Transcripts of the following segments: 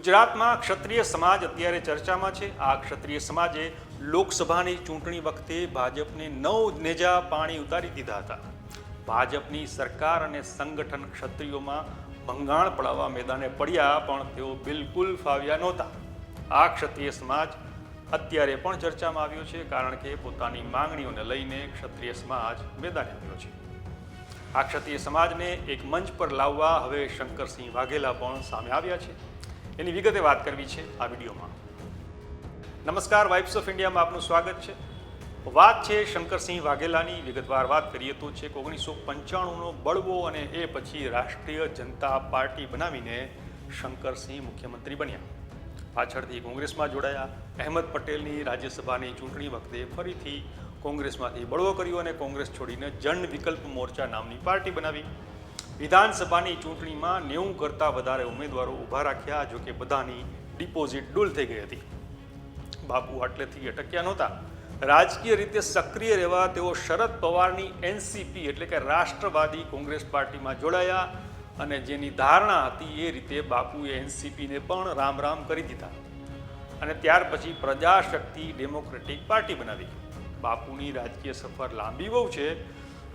ગુજરાતમાં ક્ષત્રિય સમાજ અત્યારે ચર્ચામાં છે. આ ક્ષત્રિય સમાજે લોકસભાની ચૂંટણી વખતે ભાજપને નવ નેજા પાણી ઉતારી દીધા હતા. ભાજપની સરકાર અને સંગઠન ક્ષત્રિયોમાં ભંગાણ પડાવવા મેદાને પડ્યા, પણ તેઓ બિલકુલ ફાવ્યા નહોતા. આ ક્ષત્રિય સમાજ અત્યારે પણ ચર્ચામાં આવ્યો છે, કારણ કે પોતાની માંગણીઓને લઈને ક્ષત્રિય સમાજ મેદાને આવ્યો છે. આ ક્ષત્રિય સમાજને એક મંચ પર લાવવા હવે શંકરસિંહ વાઘેલા પણ સામે આવ્યા છે. એની વિગતે વાત કરવી છે આ વિડીયોમાં. નમસ્કાર વાઇબ્સ ઓફ ઇન્ડિયામાં આપનું સ્વાગત છે. વાત છે શંકરસિંહ વાઘેલાની. વિગતવાર વાત કરીએ તો છે ઓગણીસો પંચાણુંનો બળવો અને એ પછી રાષ્ટ્રીય જનતા પાર્ટી બનાવીને શંકરસિંહ મુખ્યમંત્રી બન્યા. પાછળથી કોંગ્રેસમાં જોડાયા. અહેમદ પટેલની રાજ્યસભાની ચૂંટણી વખતે ફરીથી કોંગ્રેસમાંથી બળવો કર્યો અને કોંગ્રેસ છોડીને જન વિકલ્પ મોરચા નામની પાર્ટી બનાવી. વિધાનસભાની ચૂંટણીમાં નેવું કરતાં વધારે ઉમેદવારો ઊભા રાખ્યા, જો કે બધાની ડિપોઝિટ ડૂલ થઈ ગઈ હતી. બાપુ આટલેથી અટક્યા નહોતા. રાજકીય રીતે સક્રિય રહેવા તેઓ શરદ પવારની એનસીપી એટલે કે રાષ્ટ્રવાદી કોંગ્રેસ પાર્ટીમાં જોડાયા અને જેની ધારણા હતી એ રીતે બાપુએ એનસીપીને પણ રામ રામ કરી દીધા. અને ત્યાર પછી પ્રજાશક્તિ ડેમોક્રેટિક પાર્ટી બનાવી. બાપુની રાજકીય સફર લાંબી બહુ છે.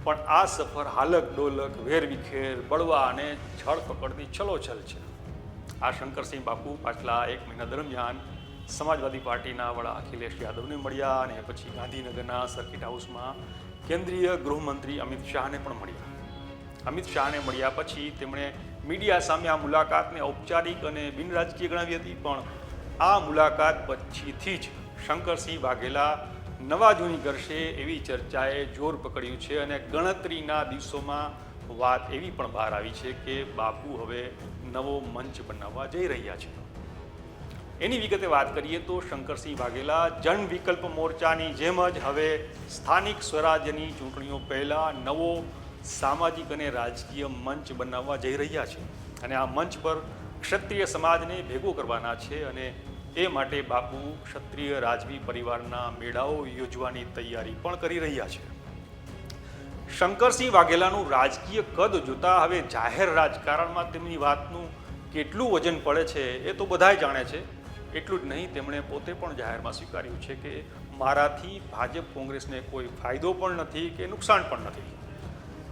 પણ આ સફર હાલક ડોલક, વેરવિખેર, બળવા અને છળ પકડની છલોછલ છે. આ શંકરસિંહ બાપુ પાછલા એક મહિના દરમિયાન સમાજવાદી પાર્ટીના વડા અખિલેશ યાદવને મળ્યા અને પછી ગાંધીનગરના સર્કિટ હાઉસમાં કેન્દ્રીય ગૃહમંત્રી અમિત શાહને પણ મળ્યા. અમિત શાહને મળ્યા પછી તેમણે મીડિયા સામે આ મુલાકાતને ઔપચારિક અને બિનરાજકીય ગણાવી હતી, પણ આ મુલાકાત પછીથી જ શંકરસિંહ વાઘેલા નવા જૂની કરશે એવી ચર્ચાએ જોર પકડ્યું છે અને ગણતરીના દિવસોમાં વાત એવી પણ બહાર આવી છે કે બાપુ હવે નવો મંચ બનાવવા જઈ રહ્યા છે. એની વિગતે વાત કરીએ તો શંકરસિંહ વાઘેલા જન વિકલ્પ મોરચાની જેમ જ હવે સ્થાનિક સ્વરાજ્યની ચૂંટણીઓ પહેલાં નવો સામાજિક અને રાજકીય મંચ બનાવવા જઈ રહ્યા છે. અને આ મંચ પર ક્ષત્રિય સમાજને ભેગો કરવાના છે અને એ માટે બાપુ ક્ષત્રિય રાજવી પરિવારના મેળાઓ યોજવાની તૈયારી પણ કરી રહ્યા છે. શંકરસિંહ વાઘેલાનું રાજકીય કદ જોતા હવે જાહેર રાજકારણમાં તેમની વાતનું કેટલું વજન પડે છે એ તો બધાય જાણે છે. એટલું જ નહીં, તેમણે પોતે પણ જાહેરમાં સ્વીકાર્યું છે કે મારાથી ભાજપ કોંગ્રેસને કોઈ ફાયદો પણ નથી કે નુકસાન પણ નથી.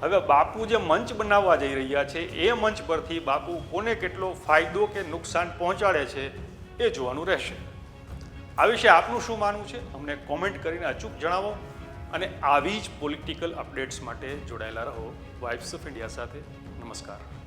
હવે બાપુ જે મંચ બનાવવા જઈ રહ્યા છે, એ મંચ પરથી બાપુ કોને કેટલો ફાયદો કે નુકસાન પહોંચાડે છે એ જોવાનું રહેશે. આ વિશે આપનું શું માનવું છે? અમને કોમેન્ટ કરીને અચૂક જણાવો અને આવી જ પોલિટિકલ અપડેટ્સ માટે જોડાયેલા રહો. વાઇબ્સ ઓફ ઇન્ડિયા સાથે નમસ્કાર.